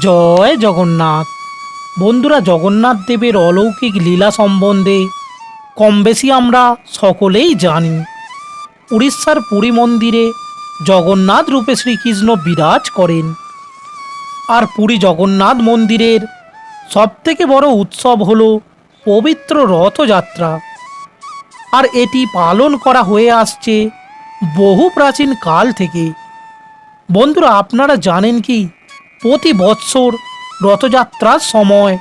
জয় জগন্নাথ। বন্ধুরা, জগন্নাথ দেবের অলৌকিক লীলা সম্বন্ধে কম বেশি আমরা সকলেই জানি। উড়িষ্যার পুরী মন্দিরে জগন্নাথ রূপে শ্রীকৃষ্ণ বিরাজ করেন। আর পুরী জগন্নাথ মন্দিরের সবথেকে বড় উৎসব হল পবিত্র রথযাত্রা। আর এটি পালন করা হয়ে আসছে বহু প্রাচীন কাল থেকে। বন্ধুরা, আপনারা জানেন কি? প্রতি বৎসর রথযাত্রার সময়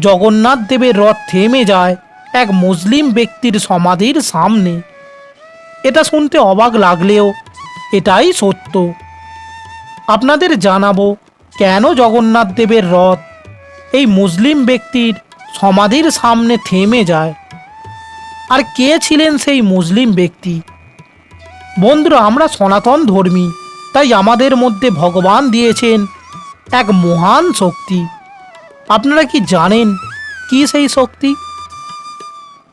জগন্নাথ দেবের রথ থেমে যায় এক মুসলিম ব্যক্তির সমাধির সামনে। এটা শুনতে অবাক লাগলেও এটাই সত্য। আপনাদের জানাব কেন জগন্নাথ দেবের রথ এই মুসলিম ব্যক্তির সমাধির সামনে থেমে যায়। আর কে ছিলেন সেই মুসলিম ব্যক্তি? বন্ধুরা, আমরা সনাতন ধর্মী, তাই আমাদের মধ্যে ভগবান দিয়েছেন এক মহান শক্তি। আপনারা কি জানেন কি সেই শক্তি?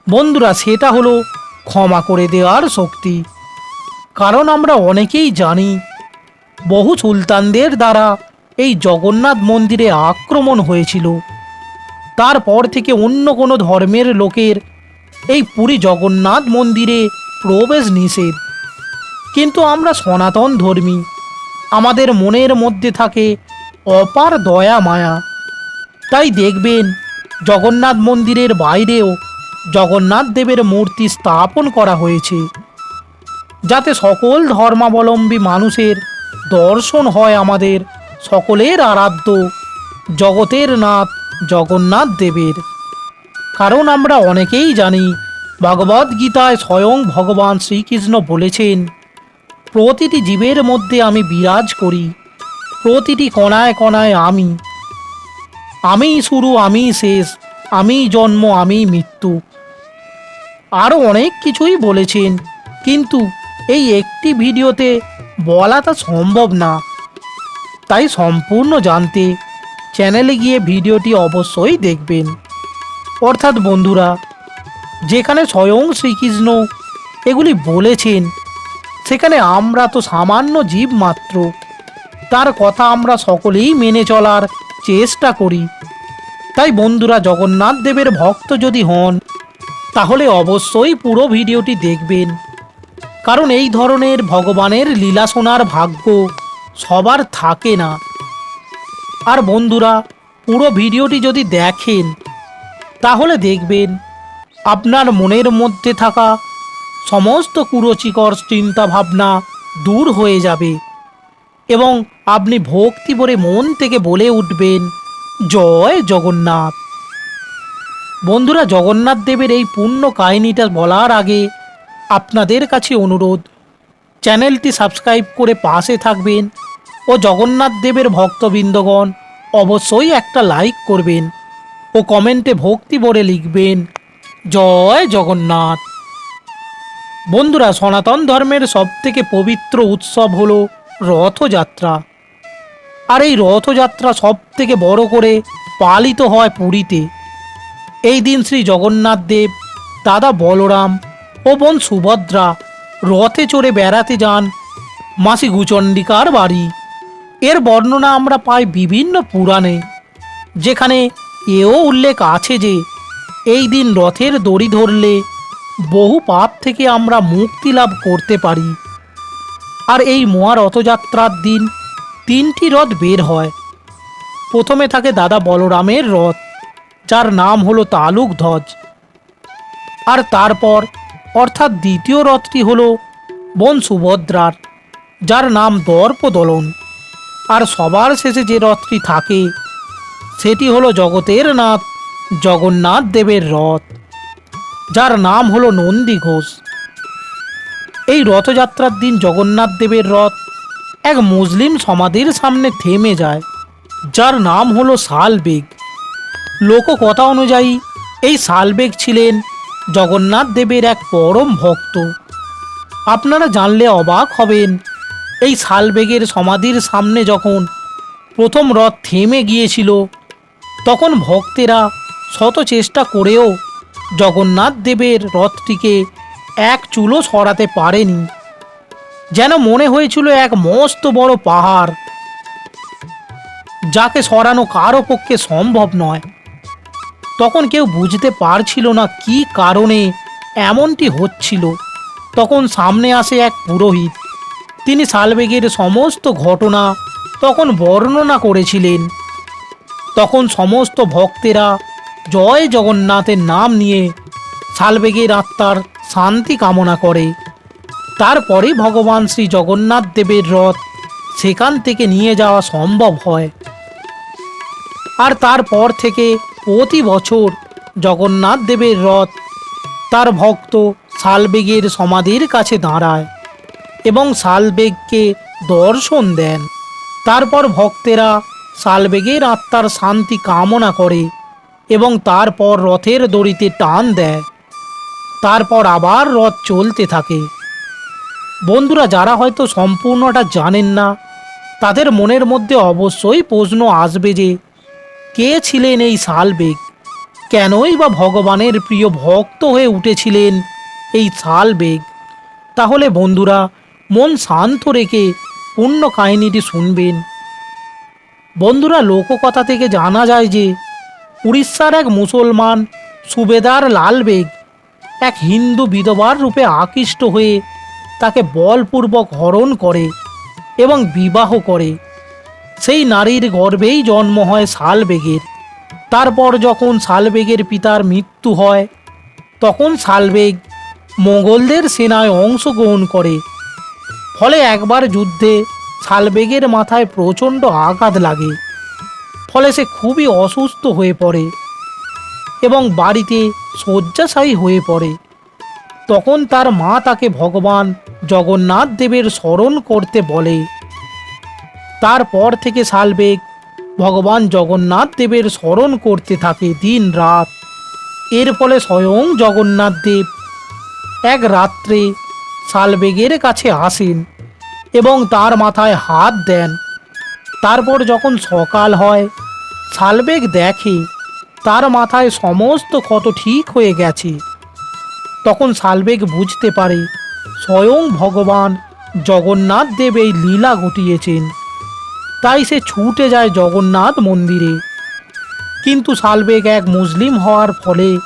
বন্ধুরা, সেটা হলো ক্ষমা করে দেওয়ার শক্তি। কারণ আমরা অনেকেই জানি, বহু সুলতানদের দ্বারা এই জগন্নাথ মন্দিরে আক্রমণ হয়েছিল। তারপর থেকে অন্য কোনো ধর্মের লোকের এই পুরী জগন্নাথ মন্দিরে প্রবেশ নিষেধ। কিন্তু আমরা সনাতন ধর্মী। আমাদের মনের মধ্যে থাকে অপার দয়া মায়া। তাই দেখবেন, জগন্নাথ মন্দিরের বাইরেও জগন্নাথ দেবের মূর্তি স্থাপন করা হয়েছে, যাতে সকল ধর্মাবলম্বী মানুষের দর্শন হয় আমাদের সকলের আরাধ্য জগতের নাথ জগন্নাথ দেবের। কারণ আমরা অনেকেই জানি ভগবদ গীতায় স্বয়ং ভগবান শ্রীকৃষ্ণ বলেছেন, প্রতিটি জীবের মধ্যে আমি বিরাজ করি প্রতিটি কণায় কণায় আমি। আমি শুরু আমি শেষ আমি জন্ম আমি মৃত্যু। আরও অনেক কিছুই বলেছেন, কিন্তু এই একটি ভিডিওতে বলা তা সম্ভব না। তাই সম্পূর্ণ জানতে চ্যানেলে গিয়ে ভিডিওটি অবশ্যই দেখবেন। অর্থাৎ বন্ধুরা, যেখানে স্বয়ং শ্রীকৃষ্ণ এগুলি বলেছেন, সেখানে আমরা তো সামান্য জীব মাত্র। তার কথা আমরা সকলেই মেনে চলার চেষ্টা করি। তাই বন্ধুরা, জগন্নাথ দেবের ভক্ত যদি হন, তাহলে অবশ্যই পুরো ভিডিওটি দেখবেন। কারণ এই ধরনের ভগবানের লীলা শোনার ভাগ্য সবার থাকে না। আর বন্ধুরা, পুরো ভিডিওটি যদি দেখেন, তাহলে দেখবেন আপনার মনের মধ্যে থাকা সমস্ত কুরচিকর চিন্তা ভাবনা দূর হয়ে যাবে এবং আপনি ভক্তি ভরে মন থেকে বলে উঠবেন, জয় জগন্নাথ। বন্ধুরা, জগন্নাথ দেবের এই পূর্ণ কাহিনীটা বলার আগে আপনাদের কাছে অনুরোধ, চ্যানেলটি সাবস্ক্রাইব করে পাশে থাকবেন ও জগন্নাথ দেবের ভক্তবৃন্দগণ অবশ্যই একটা লাইক করবেন ও কমেন্টে ভক্তি ভরে লিখবেন, জয় জগন্নাথ। বন্ধুরা, সনাতন ধর্মের সবথেকে পবিত্র উৎসব হলো রথযাত্রা। আর এই রথযাত্রা সব থেকে বড় করে পালিত হয় পুরীতে। এই দিন শ্রী জগন্নাথ দেব, দাদা বলরাম ও বোন সুভদ্রা রথে চড়ে বেড়াতে যান মাসি গুচণ্ডিকার বাড়ি। এর বর্ণনা আমরা পাই বিভিন্ন পুরাণে, যেখানে এও উল্লেখ আছে যে এই দিন রথের দড়ি ধরলে বহু পাপ থেকে আমরা মুক্তি লাভ করতে পারি। আর এই মহা রথযাত্রার দিন তিনটি রথ বের হয়। প্রথমে থাকে দাদা বলরামের রথ যার নাম হলো তালুক ধ্বজ। আর তারপর, অর্থাৎ দ্বিতীয় রথটি হলো বোন সুভদ্রার যার নাম দর্পদলন। আর সবার শেষে যে রথটি থাকে, সেটি হলো জগতের নাথ, জগন্নাথ দেবের রথ যার নাম হলো নন্দী ঘোষ। এই রথযাত্রার দিন জগন্নাথ দেবের রথ এক মুসলিম সমাধির সামনে থেমে যায়, যার নাম হলো শালবেগ লোককথা অনুযায়ী, এই শালবেগ ছিলেন জগন্নাথ দেবের এক পরম ভক্ত। আপনারা জানলে অবাক হবেন, এই শালবেগের সমাধির সামনে যখন প্রথম রথ থেমে গিয়েছিল, তখন ভক্তেরা শত চেষ্টা করেও জগন্নাথ দেবের রথটিকে এক চুলো সরাতে পারেনি। যেন মনে হয়েছিল এক মস্ত বড় পাহাড়, যাকে সরানো কারও পক্ষে সম্ভব নয়। তখন কেউ বুঝতে পারছিল না কি কারণে এমনটি হচ্ছিল। তখন সামনে আসে এক পুরোহিত। তিনি শালবেগের সমস্ত ঘটনা তখন বর্ণনা করেছিলেন। তখন সমস্ত ভক্তেরা জয় জগন্নাথের নাম নিয়ে শালবেগের আত্মার শান্তি কামনা করে। তারপরে ভগবান শ্রী জগন্নাথ দেবের রথ সেখান থেকে নিয়ে যাওয়া সম্ভব হয়। আর তারপর থেকে প্রতি বছর জগন্নাথ দেবের রথ তার ভক্ত শালবেগের সমাধির কাছে দাঁড়ায় এবং শালবেগকে দর্শন দেন। তারপর ভক্তেরা শালবেগের আত্মার শান্তি কামনা করে এবং তারপর রথের দড়িতে টান দেয়। তারপর আবার রথ চলতে থাকে। বন্ধুরা, যারা হয়তো সম্পূর্ণটা জানেন না, তাদের মনের মধ্যে অবশ্যই প্রশ্ন আসবে যে, কে ছিলেন এই শালবেগ কেনই বা ভগবানের প্রিয় ভক্ত হয়ে উঠেছিলেন এই শালবেগ তাহলে বন্ধুরা, মন শান্ত রেখে পূর্ণ কাহিনীটি শুনবেন। বন্ধুরা, লোককথা থেকে জানা যায় যে, উড়িষ্যার এক মুসলমান সুবেদার লালবেগ এক হিন্দু বিধবার রূপে আকৃষ্ট হয়ে তাকে বলপূর্বক হরণ করে এবং বিবাহ করে। সেই নারীর গর্ভেই জন্ম হয় শালবেগের তারপর যখন শালবেগের পিতার মৃত্যু হয়, তখন শালবেগ মোগলদের সেনায় অংশগ্রহণ করে। ফলে একবার যুদ্ধে শালবেগের মাথায় প্রচণ্ড আঘাত লাগে। ফলে সে খুবই অসুস্থ হয়ে পড়ে এবং বাড়িতে শয্যাশায়ী হয়ে পড়ে। তখন তার মা তাকে ভগবান জগন্নাথ দেবের স্মরণ করতে বলে। তারপর থেকে শালবেগ ভগবান জগন্নাথ দেবের স্মরণ করতে থাকে দিন রাত। এর ফলে স্বয়ং জগন্নাথ দেব এক রাত্রে শালবেগের কাছে আসেন এবং তার মাথায় হাত দেন। তারপর যখন সকাল হয় শালবেগ দেখে তার মাথায় সমস্ত ক্ষত ঠিক হয়ে গেছে। তখন শালবেগ বুঝতে পারে স্বয়ং ভগবান জগন্নাথ দেব এই লীলা ঘটিয়েছেন। তাই সে ছুটে যায় জগন্নাথ মন্দিরে। কিন্তু সালবেগ এক মুসলিম হওয়ার ফলে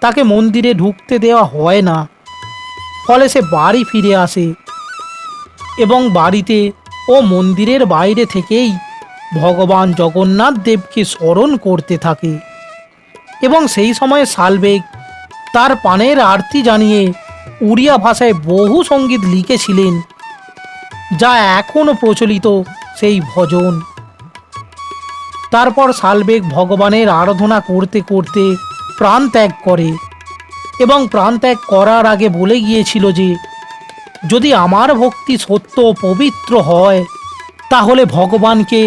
তাকে মন্দিরে ঢুকতে দেওয়া হয় না। ফলে সে বাড়ি ফিরে আসে এবং বাড়িতে ও মন্দিরের বাইরে থেকেই ভগবান জগন্নাথ দেবকে স্মরণ করতে থাকে। এবং সেই সময় সালবেগ তার পানের আরতি জানিয়ে উড়িয়া ভাষায় বহু সংগীত লিখেছিলেন, যা এখনও প্রচলিত সেই ভজন। তারপর শালবেগ ভগবানের আরাধনা করতে করতে প্রাণ ত্যাগ করে এবং প্রাণ ত্যাগ করার আগে বলে গিয়েছিল যে, যদি আমার ভক্তি সত্য পবিত্র হয়, তাহলে ভগবানকে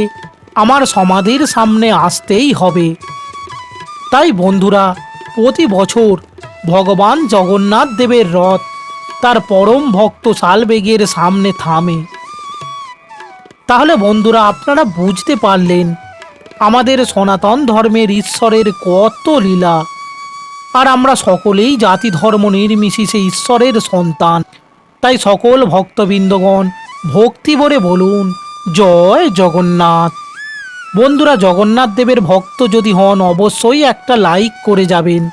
আমার সমাধির সামনে আসতেই হবে। তাই বন্ধুরা, প্রতি বছর ভগবান জগন্নাথ দেবের রথ। তার পরম ভক্ত শালবেগের সামনে থামে। তাহলে বন্ধুরা, আপনারা বুঝতে পারলেন আমাদের সনাতন ধর্মের ঈশ্বরের কত লীলা। আর আমরা সকলেই জাতি ধর্ম নির্বিশেষে ঈশ্বরের সন্তান। তাই সকল ভক্তবৃন্দগণ, ভক্তি ভরে বলুন, জয় জগন্নাথ। বন্ধুরা, জগন্নাথ দেবের ভক্ত যদি হন, অবশ্যই একটা লাইক করে যাবেন।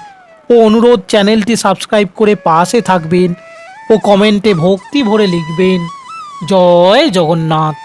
ও অনুরোধ চ্যানেলটি সাবস্ক্রাইব করে পাশে থাকবেন ও কমেন্টে ভক্তি ভরে লিখবেন। জয় জগন্নাথ।